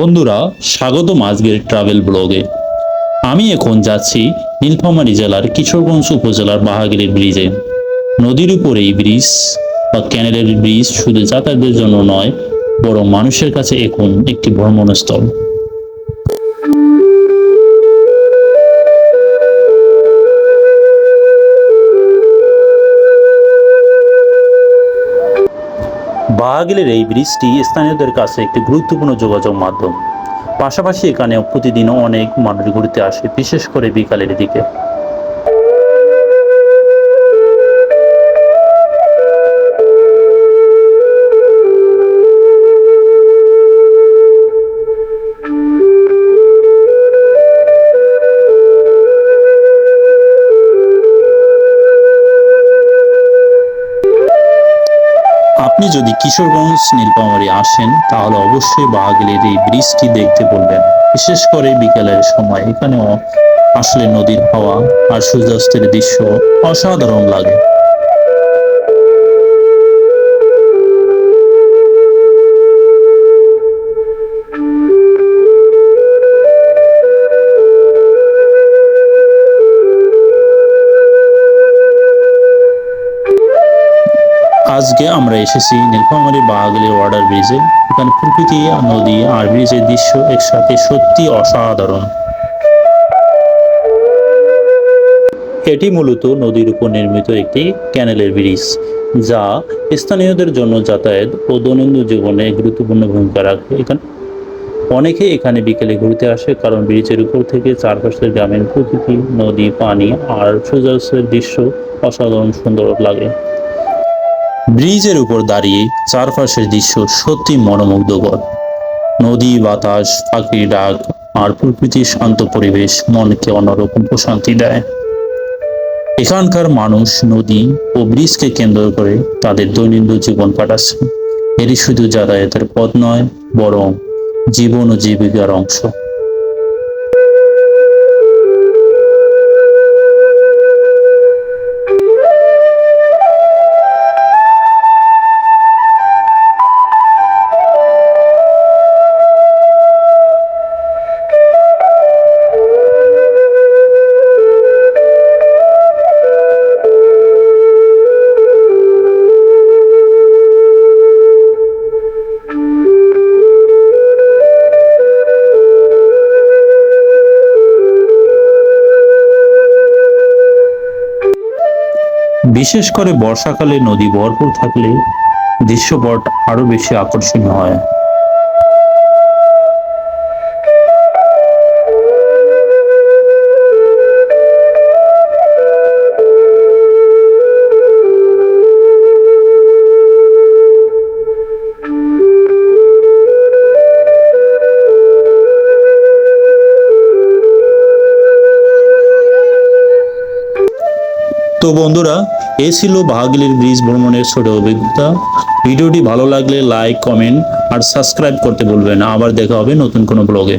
বন্ধুরা স্বাগত আজকের ট্রাভেল ব্লগে আমি এখন যাচ্ছি নীলফামারী জেলার কিশোরগঞ্জ উপজেলার বাহাগিরের ব্রিজে নদীর উপরে এই ব্রিজ বা ক্যানেলের ব্রিজ শুধু যাতায়াতের জন্য নয়, বরং মানুষের কাছে এখন একটি ভ্রমণস্থল। বাহাগিলের এই ব্রিজটি স্থানীয়দের কাছে একটি গুরুত্বপূর্ণ যোগাযোগ মাধ্যম। পাশাপাশি এখানে প্রতিদিনও অনেক মানুষ ঘুরতে আসে, বিশেষ করে বিকালের দিকে। আপনি যদি কিশোরগঞ্জ নীলপামারি আসেন, তাহলে অবশ্যই বাঘলের এই ব্রিজটি দেখতে বলবেন। বিশেষ করে বিকেলের সময়। এখানেও আসলে নদীর হাওয়া আর সূর্যাস্তের দৃশ্য অসাধারণ লাগে। আজকে আমরা এসেছি নীলফামারী বাহাগলি ওয়াটার ব্রিজে। এখানে প্রকৃতি, নদী আর ব্রিজের দৃশ্য একসাথে সত্যি অসাধারণ। এটি মূলত নদীর উপর নির্মিত একটি ক্যানেলের ব্রিজ, যা স্থানীয়দের জন্য যাতায়াত ও দৈনন্দিন জীবনে গুরুত্বপূর্ণ ভূমিকা রাখে। এখানে অনেকে এখানে বিকেলে ঘুরতে আসে, কারণ ব্রিজের উপর থেকে চারপাশের গ্রামের প্রকৃতি, নদী, পানি আর সূর্যাস্তের দৃশ্য অসাধারণ সুন্দর লাগে। ব্রিজের উপর দাঁড়িয়ে চারপাশের দৃশ্য সত্যি মনোমুগ্ধকর। নদী, বাতাস, পাখির ডাক আর প্রকৃতির শান্ত পরিবেশ মনকে অন্যরকম প্রশান্তি দেয়। এখানকার মানুষ, নদী ও ব্রিজকে কেন্দ্র করে তাদের দৈনন্দিন জীবন কাটাচ্ছে। এটি শুধু যাতায়াতের পথ নয়, বরং জীবন ও জীবিকার অংশ। বিশেষ করে বর্ষাকালে নদী ভরপুর থাকলে দৃশ্যপট আরও বেশি আকর্ষণীয় হয়। তো বন্ধুরা, এ ছিল বাহাগিলির ব্রিজ ভ্রমণের ছোট অভিজ্ঞতা। ভিডিওটি ভালো লাগলে লাইক, কমেন্ট আর সাবস্ক্রাইব করতে ভুলবেন আবার দেখা হবে নতুন কোনো ব্লগে।